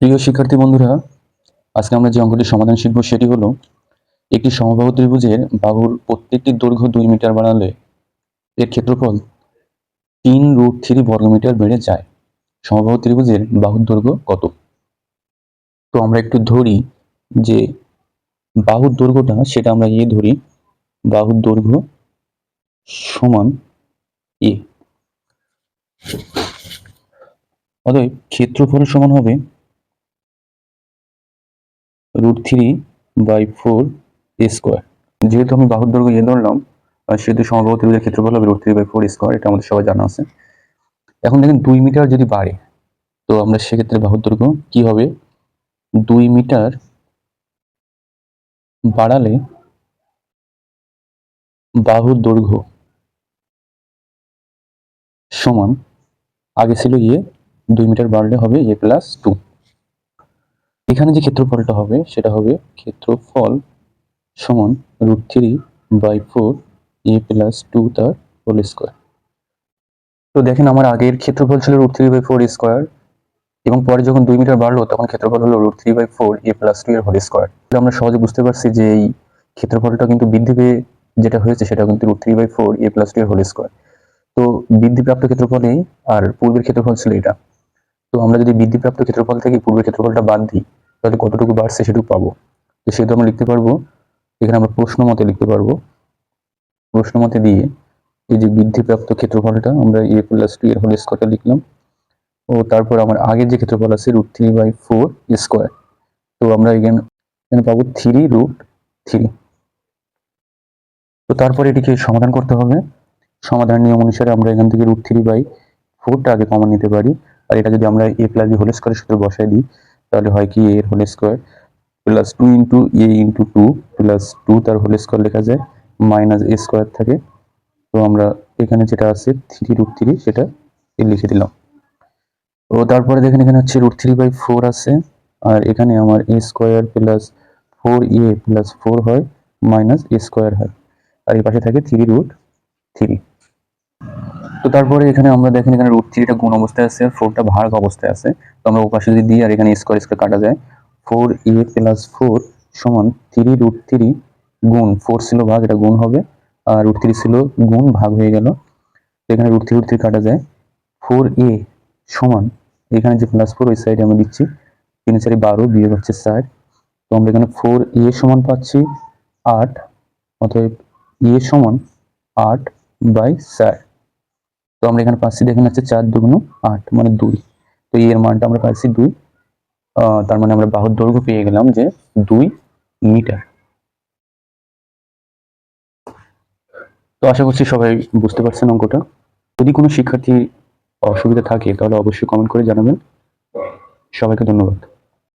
প্রিয় শিক্ষার্থী বন্ধুরা, আজকে আমরা যে অঙ্কটির সমাধান শিখব সেটি হলো, একটি সমবাহু ত্রিভুজের বাহুর প্রত্যেকটি দৈর্ঘ্য দুই মিটার বাড়ালে এর ক্ষেত্রফল তিন রুট থ্রি বর্গমিটার বেড়ে যায়। সমবাহু ত্রিভুজের বাহুর দৈর্ঘ্য কত? তো আমরা একটু ধরি যে বাহুর দৈর্ঘ্যটা, সেটা আমরা এ ধরি বাহুর দৈর্ঘ্য সমান এ অতএব ক্ষেত্রফল সমান হবে root three by four square. যেহেতু আমি বাহুর দৈর্ঘ্য ইয়ে ধরলাম সেহেতু সমবাহু ত্রিভুজের ক্ষেত্রফল হবে root three by four square, এটা আমাদের সবাই জানা আছে। এখন দেখেন দুই মিটার যদি বাড়ে, তো আমরা সেক্ষেত্রে বাহুর দৈর্ঘ্য কি হবে? দুই মিটার বাড়ালে বাহুর দৈর্ঘ্য সমান, আগে ছিল ইয়ে দুই মিটার বাড়লে হবে এ প্লাস টু। এখানে যে ক্ষেত্রফলটা হবে, সেটা হবে ক্ষেত্রফল সমান root three by four a plus two তার হোল স্কোয়ার তো দেখেন আমার আগের ক্ষেত্রফল ছিল root three by four square এবং পরে যখন দুই মিটার বাড়লো, তখন ক্ষেত্রফল হলো root three by four a plus two এর হোল স্কোয়ার আমরা সহজে বুঝতে পারছি যে এই ক্ষেত্রফলটা কিন্তু বৃদ্ধি পেয়ে যেটা হয়েছে, সেটা কিন্তু root three by four a plus two এর হোল স্কোয়ার তো বৃদ্ধিপ্রাপ্ত ক্ষেত্রফলেই আর পূর্বের ক্ষেত্রফল ছিল এটা। তো আমরা যদি বৃদ্ধিপ্রাপ্ত ক্ষেত্রফল থেকে পূর্বের ক্ষেত্রফলটা বাদ দিই তাহলে কতটুকু বাড়ছে সেটুকু পাবো। তো সেহেতু আমরা লিখতে পারব, এখানে আমরা প্রশ্ন মতে লিখতে পারব। প্রশ্ন মতে দিয়ে এই যে বৃদ্ধিপ্রাপ্ত ক্ষেত্রফলটা, আমরা এ প্লাস টু এর হোল স্কোয়ারটা লিখলাম। ও তারপর আমার আগের যে ক্ষেত্রফল আছে root three by four square তো আমরা এখানে এখানে পাবো থ্রি রুট থ্রি তো তারপর এটিকে সমাধান করতে হবে। সমাধান নিয়ম অনুসারে আমরা এখান থেকে রুট থ্রি বাই ফোরটা আগে কমন নিতে পারি। আর এটা যদি আমরা এ প্লাস বি হোল স্কোয়ারের সূত্রে বসাই দিই তাহলে হয় কি এর whole square plus two into a into two plus two তার হোল স্কোয়ার লেখা যায় মাইনাস এ স্কোয়ার থাকে। তো আমরা এখানে যেটা আছে থ্রি রুট থ্রি সেটা লিখে দিলাম। তো তারপরে দেখেন এখানে হচ্ছে রুট থ্রি বাই ফোর আছে। আর এখানে আমার a square plus four a plus four হয় মাইনাস এ স্কোয়ার হয়। আর এই পাশে থাকে থ্রি রুট থ্রি তো তারপরে এখানে আমরা দেখেন এখানে রুট থ্রি থ্রিটা গুণ অবস্থায় আছে আর ফোরটা ভাগ অবস্থায় আছে। তো আমরা ওপাশে যদি দিই আর এখানে স্কোয়ার স্কোয়ার কাটা যায় ফোর এ প্লাস ফোর সমান থ্রি রুট থ্রি গুণ ফোর ছিল ভাগ, এটা গুণ হবে। আর রুট থ্রি ছিল গুণ ভাগ হয়ে গেল। তো এখানে রুট থ্রি রুট থ্রি কাটা যায়। ফোর এ সমান, এখানে যে প্লাস ফোর ওই সাইডে আমরা দিচ্ছি। তিন চারি বারো, বিয়োগ হচ্ছে ষাট। তো আমরা এখানে ফোর এ সমান পাচ্ছি আট, অতএব এ সমান আট বাই ষাট। আমরা এখানে পাচ্ছি দেখেন হচ্ছে চার দুগুণ আট মানে দুই। তো এর মানটা আমরা পাচ্ছি দুই। তার মানে আমরা বাহুর দৈর্ঘ্য পেয়ে গেলাম যে দুই মিটার। তো আশা করছি সবাই বুঝতে পারছেন অঙ্কটা। যদি কোনো শিক্ষার্থী অসুবিধা থাকে তাহলে অবশ্যই কমেন্ট করে জানাবেন। সবাইকে ধন্যবাদ।